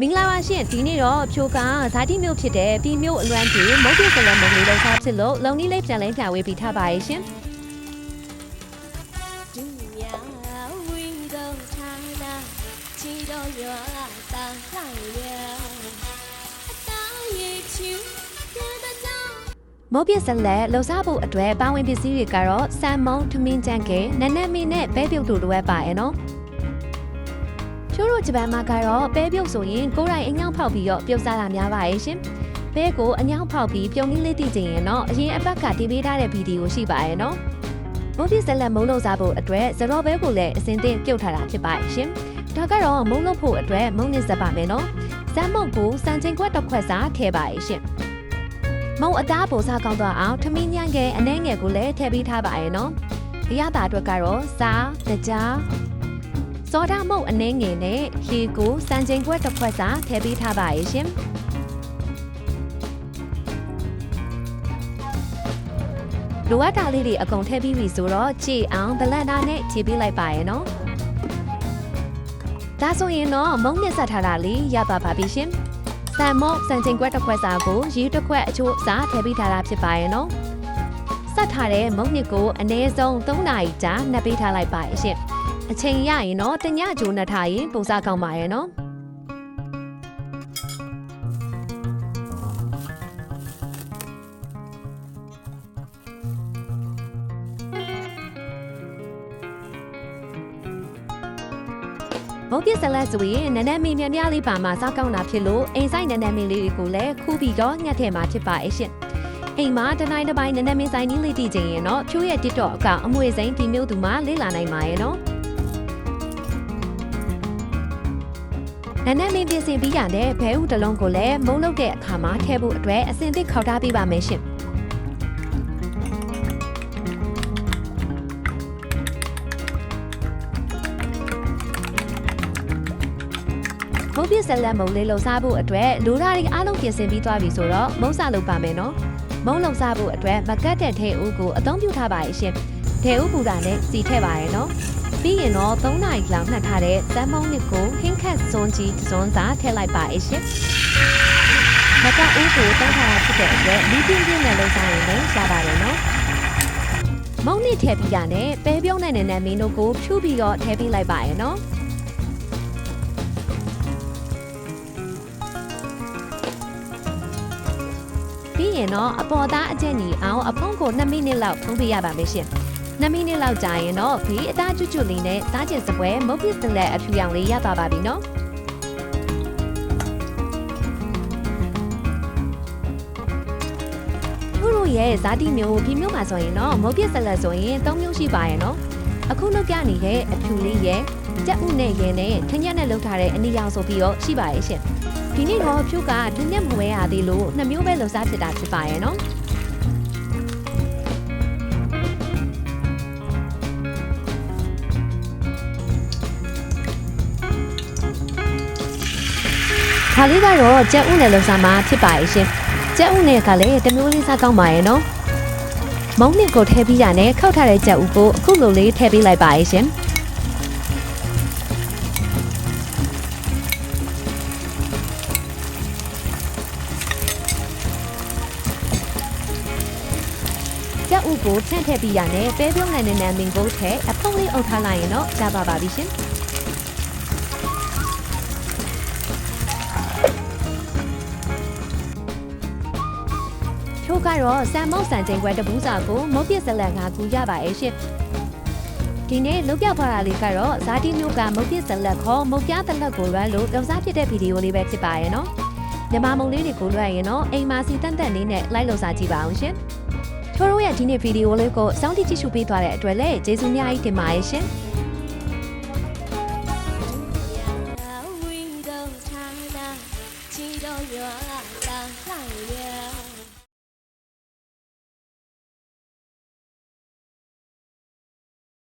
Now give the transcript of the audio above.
မင်္ဂလာပါရှင်ဒီနေ့တော့ဖြိုကဇာတိမျိုးဖြစ်တဲ့ပြည်မျိုးအလွမ်းကြီးမုတ်ပြစလမုံလေးလောက်စားဖြစ်လို့လုံနီးလေးပြန်လဲပြန်ဝေးပြီးထားပါရဲ့ရှင်ဒူညာဝင်းတော့ထားတာချီတော့ရွာတာလှိုင်ရအသားရည်ချူပြတဲ့ကြောင့်မုတ်ပြစလက်လှစားဖို့အတွက်ပါဝင်ပစ္စည်းတွေကတော့ဆန်မုံထမင်းကြံကေနနက်မီနဲ့ပဲပြုတ်တို့လိုအပ်ပါရဲ့နော် ချိုးတို့ဂျပန်မှာကတော့ပဲပြုတ်ဆိုရင်ကိုယ်တိုင်အညောင်းဖောက်ပြီးတော့ပြုတ်စားတာများပါရဲ့ရှင်ပဲကိုအညောင်းဖောက်ပြီးပြုံကြီးလေးတည်ခြင်းရင်တော့အရင်အပတ်ကတင်ပေးထားတဲ့ဗီဒီယိုရှိပါရဲ့နော်မုတ်ပြဆက်လက်မုံလုံးစားဖို့အတွက်ဇရောဘဲကိုလည်းအစင်သင့်ပြုတ်ထားတာဖြစ်ပါရဲ့ရှင်။ဒါကတော့မုံလုံးဖို့အတွက်မုံနစ်စပ်ပါမယ်နော်။ဇမ်းမုံကိုစံချိန်ခွက်တစ်ခွက်စာထည့်ပါရဲ့ရှင်။မုံအသားပိုစားကောင်းသွားအောင်ထမင်းညံငယ်အနှဲငယ်ကိုလည်းထည့်ပေးထားပါရဲ့နော်။အရသာအတွက်ကတော့စားတကြား စောဒမုံအနှဲငယ်နဲ့ရေကိုစံချိန်ခွက်တစ်ခွက်စာထည့်ပေးထားပါရဲ့ရှင်။လိုအပ်တာလေးတွေအကုန်ထည့်ပြီးပြီဆိုတော့ကြည်အောင်ဗလန်တာနဲ့ခြေပေးလိုက်ပါရဲ့နော်ဒါဆိုရင်တော့မုံနဲ့ဆက်ထားတာလေးရပါပါပြီရှင်စံမော့စံချိန်ခွက်တစ်ခွက်စာကိုရေတစ်ခွက်အချို့စာထည့်ပေးထားတာဖြစ်ပါရဲ့နော်ဆက်ထားတဲ့မုံနစ်ကိုအနည်းဆုံး3နာရီကြာနှပ်ပေးထားလိုက်ပါရဲ့ရှင် အချိန်ရရင်တော့တညကြိုးနှပ်ထားရင်ပုံစားကောင်းပါရဲ့နော်မုတ်ပြက်ဆလတ်ဆိုရင်နန်းနန်းမင်းမြမြလေးပါမှာစားကောင်းတာဖြစ်လို့အိမ်ဆိုင်နန်းနန်းမင်းလေးတွေကိုလည်းခူးပြီးတော့ညှက်ထဲမှာဖြစ်ပါရဲ့ရှင်အိမ်မှာတနိုင်တစ်ပိုင်းနန်းနန်းမင်းဆိုင်ကြီးလေးတည်ခြင်းရင်တော့ဖြိုးရဲ့ TikTok အကောင့်အမွေစိမ်းဒီမျိုးသူမှလေ့လာနိုင်ပါရဲ့နော် နန်းနန်းမင်းပြင်ဆင်ပြီးရတဲ့ဘဲဥတစ်လုံးကိုလည်းမုံလုပ်တဲ့အခါမှာထည့်ဖို့အတွက်အစင်သစ်ခောက်ထားပေးပါမယ်ရှင်မုတ်ပြက်ဆက်လက်မုံလေးလှုပ်ရှားဖို့အတွက်လူသားတွေအားလုံးပြင်ဆင်ပြီးသွားပြီဆိုတော့မုံစားလုပ်ပါမယ်နော်မုံလှုပ်ရှားဖို့အတွက်မကတ်တဲ့ထဲဦးကိုအသုံးပြုထားပါရဲ့ရှင်ထဲဦးပူတာနဲ့စီထည့်ပါရဲ့နော် ပြီးရင်တော့3နာရီလောက်နှက်ထားတဲ့သမ်းမုံနစ်ကိုဟင်းခတ်စွန်းကြီးတစ်စွန်းစာထည့်လိုက်ပါရဲ့ရှင်မကတ်ဦးကိုတောင်းထားတာဖြစ်တဲ့အတွက်လီးပြင်းပြင်းနဲ့လှုပ်ရှားရင်လည်းရပါတယ်နော်မုံနစ်ထည့်ပြီးရနဲ့ပဲပြုံးတဲ့နဲ့နန်းမင်းတို့ကိုဖြူပြီးတော့ထည့်ပေးလိုက်ပါရဲ့နော်ပြီးရင်တော့အပေါ်သားအကျင့်ကြီးအောင်အဖုံးကို2မိနစ်လောက်ဖုံးပေးရပါမယ်ရှင် 2မိနစ်လောက်ကြာရင်တော့ဘေးအသားကျွတ်ကျွတ်လေးနဲ့စားကျင်စပွဲမုတ်ပစ်စလက်အဖြူရောင်လေးရသွားပါပြီနော်သူတို့ရဲ့ဇာတိမျိုးဒီမျိုးမှာဆိုရင်တော့မုတ်ပစ်စလက်ဆိုရင်3မျိုးရှိပါရဲ့နော်အခုလောက်ပြနေတဲ့အဖြူလေးရဲ့ကြက်ဥနဲ့ရဲနဲ့ထညက်နဲ့လောက်ထားတဲ့အနီရောင်ဆိုပြီးတော့ရှိပါရဲ့ရှင်ဒီနေ့တော့ဖြုတ်ကတညက်မဝဲရသေးလို့နှစ်မျိုးပဲလှစားဖြစ်တာဖြစ်ပါရဲ့နော် ခါလေးကတော့ကြက်ဥနဲ့လှစားမှာဖြစ်ပါရဲ့ရှင်ကြက်ဥနဲ့ကလည်းတစ်မျိုးလေးစားကောင်းပါရဲ့နော်မုံနစ်ကိုထည့်ပြီးရနဲ့ခောက်ထားတဲ့ကြက်ဥကိုအခုလိုလေးထည့်ပေးလိုက်ပါရဲ့ရှင်ကြက်ဥကိုထန့်ထည့်ပြီးရနဲ့ပဲပြုံးနဲ့နန်းနန်းမင်ကိုထည့်အဖုံးလေးအုပ်ထားလိုက်ရင်တော့ကြပါပါပြီရှင် ချိုးကတော့ဆန်မောက်ဆန်ချိန်ခွဲတပူးစာကိုမုတ်ပြက်စလက်ငါကူရပါရဲ့ရှင်ဒီနေ့လုတ်ပြဖွာတာလေးကတော့ဇာတိမျိုးကမုတ်ပြက်စလက်ခေါ်မုတ်ပြသလက်ကိုလွှမ်းလို့ပြောစားဖြစ်တဲ့ဗီဒီယိုလေးပဲဖြစ်ပါရဲ့နော်မြန်မာမုံလေးတွေကိုလွှမ်းရင်တော့အိမ်မာစီတန်တန်လေးနဲ့လိုက်လို့စားကြည့်ပါအောင်ရှင်ချိုးတို့ရဲ့ဒီနေ့ဗီဒီယိုလေးကိုစောင့်ကြည့်ကြည့်ရှုပေးသွားတဲ့အတွက်လည်းကျေးဇူးအများကြီးတင်ပါတယ်ရှင်ဝင်းတော့ထားတာချီတော့ရွာ